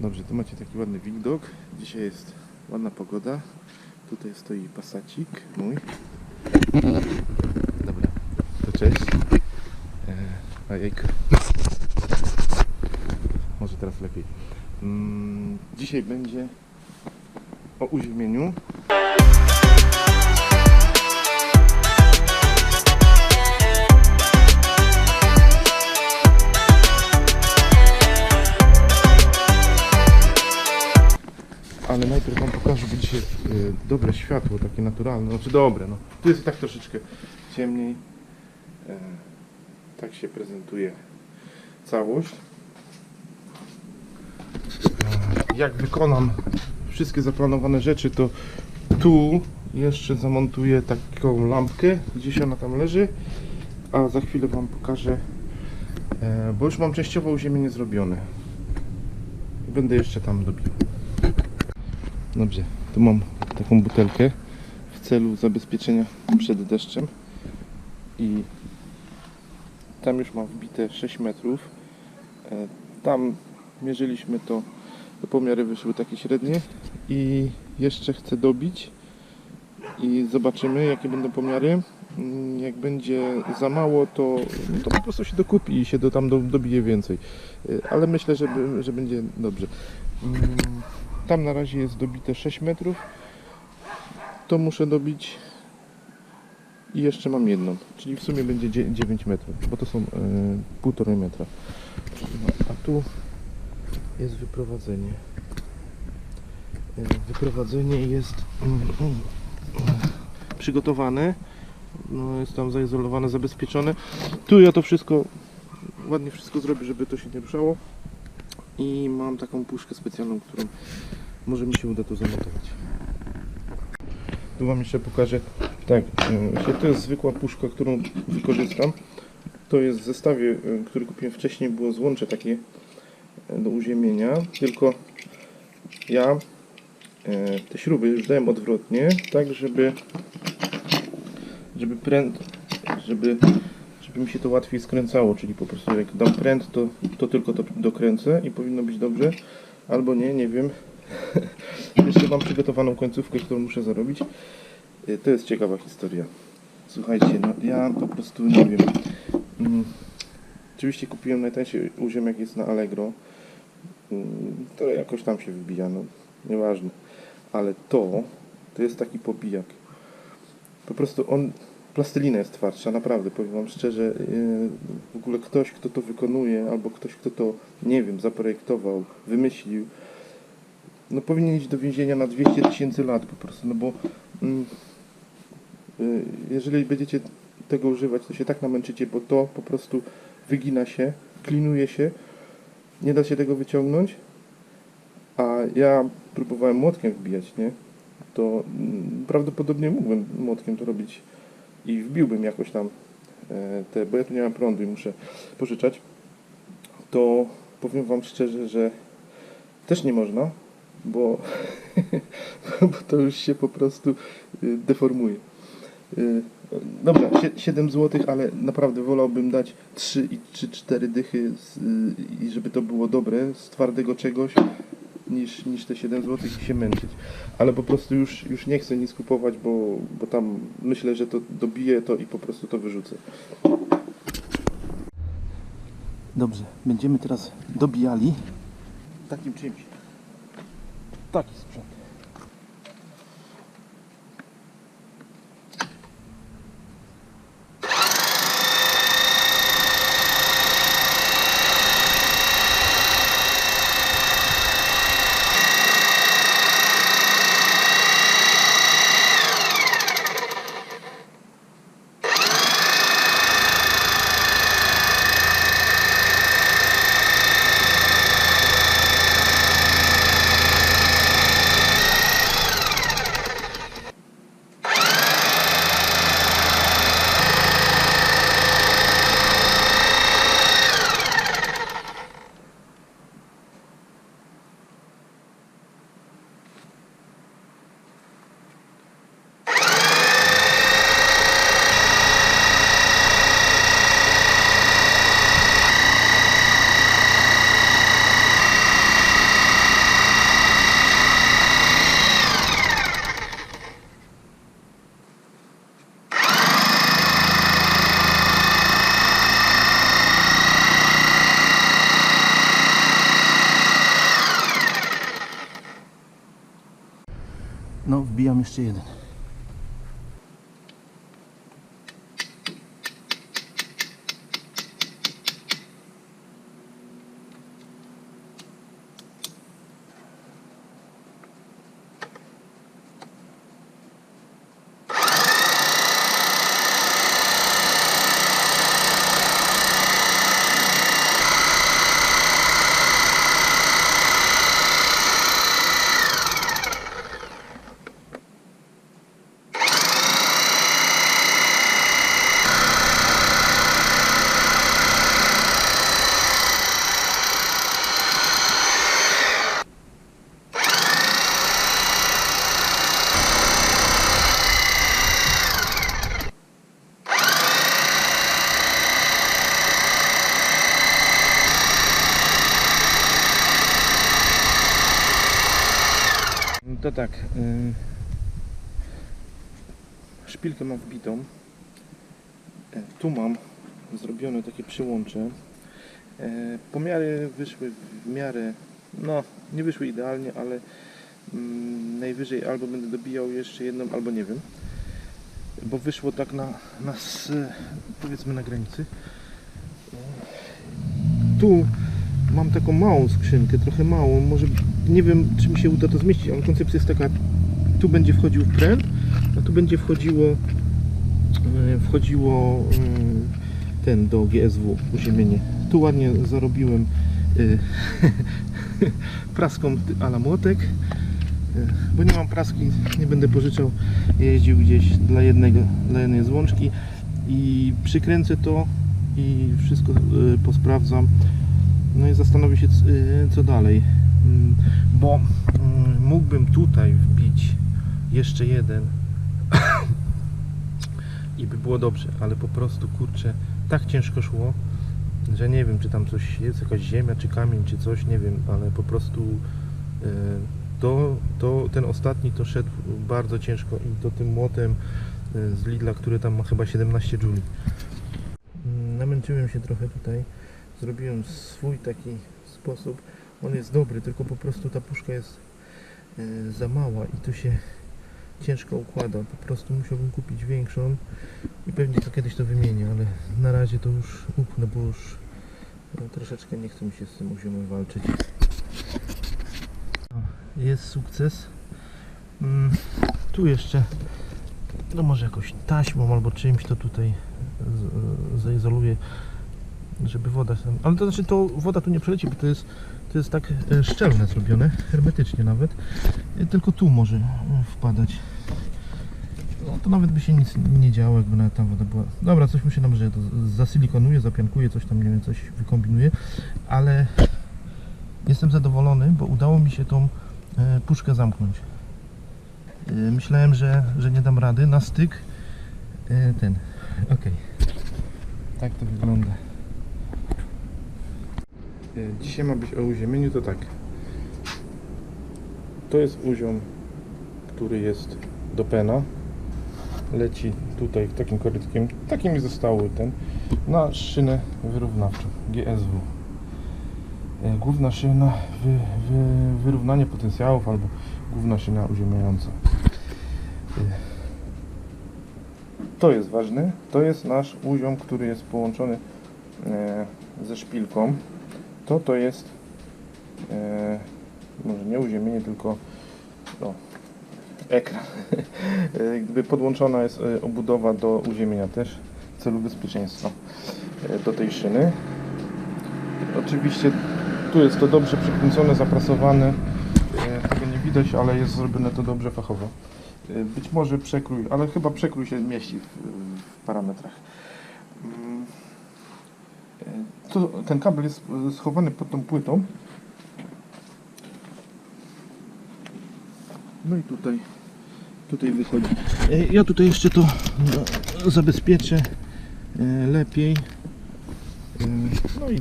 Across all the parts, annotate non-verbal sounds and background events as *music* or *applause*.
Dobrze, tu macie taki ładny widok. Dzisiaj jest ładna pogoda. Tutaj stoi pasacik mój. Dobra, to cześć. E, a jejku. Może teraz lepiej. Mm, dzisiaj będzie o uziemieniu. Światło, takie naturalne, znaczy dobre, no. Tu jest tak troszeczkę ciemniej. E, tak się prezentuje całość. E, jak wykonam wszystkie zaplanowane rzeczy, to tu jeszcze zamontuję taką lampkę, gdzieś ona tam leży, a za chwilę Wam pokażę, e, bo już mam częściowo uziemienie zrobione. Będę jeszcze tam dobił. Dobrze, tu mam taką butelkę w celu zabezpieczenia przed deszczem i tam już mam wbite 6 metrów. E, Tam mierzyliśmy to, te pomiary wyszły takie średnie i jeszcze chcę dobić i zobaczymy jakie będą pomiary. Mm, Jak będzie za mało, to, to po prostu się dokupi i się do, tam do, dobije więcej. E, Ale myślę, że, że będzie dobrze. Tam na razie jest dobite 6 metrów. To muszę dobić i jeszcze mam jedną, czyli w sumie będzie dzie- 9 metrów, bo to są e, półtorej metra. No, a tu jest wyprowadzenie. E, wyprowadzenie jest mm, przygotowane. No, jest tam zaizolowane, zabezpieczone. Tu ja to wszystko ładnie wszystko zrobię, żeby to się nie ruszało. I mam taką puszkę specjalną, którą może mi się uda to zamontować. Tu Wam jeszcze pokażę. Tak, właśnie to jest zwykła puszka, którą wykorzystam. To jest w zestawie, y, który kupiłem wcześniej, było złącze takie y, do uziemienia, tylko ja y, te śruby już dałem odwrotnie, tak żeby żeby pręd, żeby, żeby mi się to łatwiej skręcało, czyli po prostu jak dam pręd, to, to tylko to dokręcę i powinno być dobrze, albo nie, nie wiem. *laughs* Jeszcze mam przygotowaną końcówkę, którą muszę zarobić. Y, To jest ciekawa historia. Słuchajcie, no ja po prostu nie wiem. Mm, Oczywiście kupiłem najtańszy uziemek jest na Allegro. Mm, To jakoś tam się wybija, no nieważne. Ale to, to jest taki pobijak. Po prostu on, plastelina jest twardsza, naprawdę, powiem Wam szczerze. yy, W ogóle ktoś, kto to wykonuje, albo ktoś, kto to, nie wiem, zaprojektował, wymyślił, no powinien iść do więzienia na 200 tysięcy lat po prostu, no bo mm, y, jeżeli będziecie tego używać, to się tak namęczycie, bo to po prostu wygina się, klinuje się, nie da się tego wyciągnąć, a ja próbowałem młotkiem wbijać, nie? To mm, prawdopodobnie mógłbym młotkiem to robić i wbiłbym jakoś tam e, te, bo ja tu nie mam prądu i muszę pożyczać, to powiem Wam szczerze, że też nie można, bo, *laughs* bo to już się po prostu y, deformuje. Y, Dobra, sie- 7 zł, ale naprawdę wolałbym dać 3 i 3-4 dychy z, y, i żeby to było dobre z twardego czegoś niż, niż te 7 zł i się męczyć. Ale po prostu już, już nie chcę nic kupować, bo, bo tam myślę, że to dobiję to i po prostu to wyrzucę. Dobrze, będziemy teraz dobijali takim czymś. Taki sprzęt. No, wbijam jeszcze jeden. Tak. y, Szpilkę mam wbitą. E, Tu mam zrobione takie przyłącze. E, Pomiary wyszły w miarę, no nie wyszły idealnie, ale mm, najwyżej albo będę dobijał jeszcze jedną, albo nie wiem. Bo wyszło tak na, na powiedzmy na granicy. E, Tu mam taką małą skrzynkę, trochę małą, może nie wiem czy mi się uda to zmieścić, ale koncepcja jest taka, tu będzie wchodził pręt, a tu będzie wchodziło e, wchodziło e, ten do GSW uziemienie. Tu ładnie zarobiłem e, *laughs* praską ala młotek, bo nie mam praski, nie będę pożyczał, jeździł gdzieś dla jednego, dla jednej złączki i przykręcę to i wszystko posprawdzam no i zastanowię się, co dalej. Mm, Bo mm, mógłbym tutaj wbić jeszcze jeden *coughs* i by było dobrze, ale po prostu kurczę, tak ciężko szło, że nie wiem, czy tam coś jest, jakaś ziemia, czy kamień, czy coś, nie wiem, ale po prostu y, to, to ten ostatni to szedł bardzo ciężko i to tym młotem y, z Lidla, który tam ma chyba 17 juli. Mm, Namęczyłem się trochę tutaj zrobiłem swój taki sposób. On jest dobry, tylko po prostu ta puszka jest e, za mała i tu się ciężko układa. Po prostu musiałbym kupić większą i pewnie to kiedyś to wymienię, ale na razie to już upnę, bo już no, troszeczkę nie chce mi się z tym uziemem walczyć. O, Jest sukces. Mm, tu jeszcze no może jakoś taśmą albo czymś to tutaj z- zaizoluję żeby woda ale to znaczy to woda tu nie przeleci, bo to jest, to jest tak e, szczelne zrobione, hermetycznie nawet, E, tylko tu może e, wpadać. No to nawet by się nic nie działo, jakby nawet ta woda była. Dobra, coś mi się tam, że to zasilikonuje, zapiankuje, coś tam, nie wiem, coś wykombinuje, ale jestem zadowolony, bo udało mi się tą puszkę zamknąć. Myślałem, że, że nie dam rady, na styk ten, okej. Tak to wygląda. E, Dzisiaj ma być o uziemieniu, to tak. To jest uziom, który jest do pena. Leci tutaj takim korytkiem, takim mi zostały ten, na szynę wyrównawczą GSW. E, Główna szyna, wy, wy, wyrównanie potencjałów albo główna szyna uziemiająca. E, To jest ważne. To jest nasz uziom, który jest połączony ze szpilką to to jest e, może nie uziemienie, tylko ekran. *laughs* E, Gdyby podłączona jest e, obudowa do uziemienia też w celu bezpieczeństwa e, do tej szyny. Oczywiście tu jest to dobrze przykręcone, zaprasowane. Tego nie widać, ale jest zrobione to dobrze fachowo. Być może przekrój, ale chyba przekrój się mieści w, w parametrach. E, To, ten kabel jest e, schowany pod tą płytą. No i tutaj, tutaj wychodzi. E, Ja tutaj jeszcze to no, zabezpieczę e, lepiej. E, No i,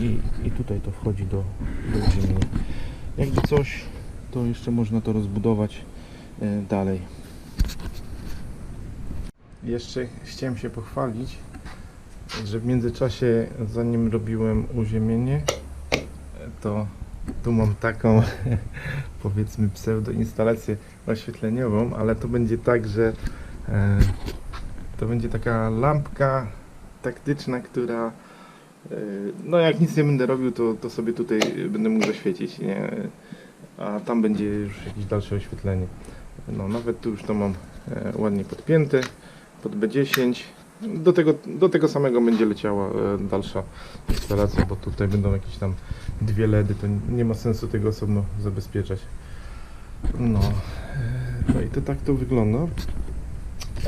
i, i, tutaj to wchodzi do, do uziemienia. Jakby coś, to jeszcze można to rozbudować e, dalej. Jeszcze chciałem się pochwalić, że w międzyczasie, zanim robiłem uziemienie, to Tu mam taką, *laughs* powiedzmy, pseudoinstalację oświetleniową, ale to będzie tak, że e, to będzie taka lampka taktyczna, która e, no jak nic nie będę robił, to, to sobie tutaj będę mógł zaświecić, nie? A tam będzie już jakieś dalsze oświetlenie. No nawet tu już to mam e, ładnie podpięte pod B10. Do tego, do tego samego będzie leciała e, dalsza instalacja, bo tutaj będą jakieś tam dwie LEDy, to nie ma sensu tego osobno zabezpieczać. No, e, no i to tak to wygląda.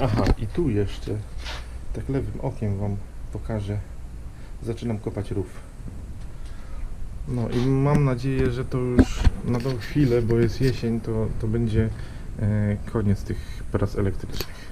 Aha, i tu jeszcze, tak lewym okiem Wam pokażę, zaczynam kopać rów. No i mam nadzieję, że to już na tą chwilę, bo jest jesień, to, to będzie e, koniec tych prac elektrycznych.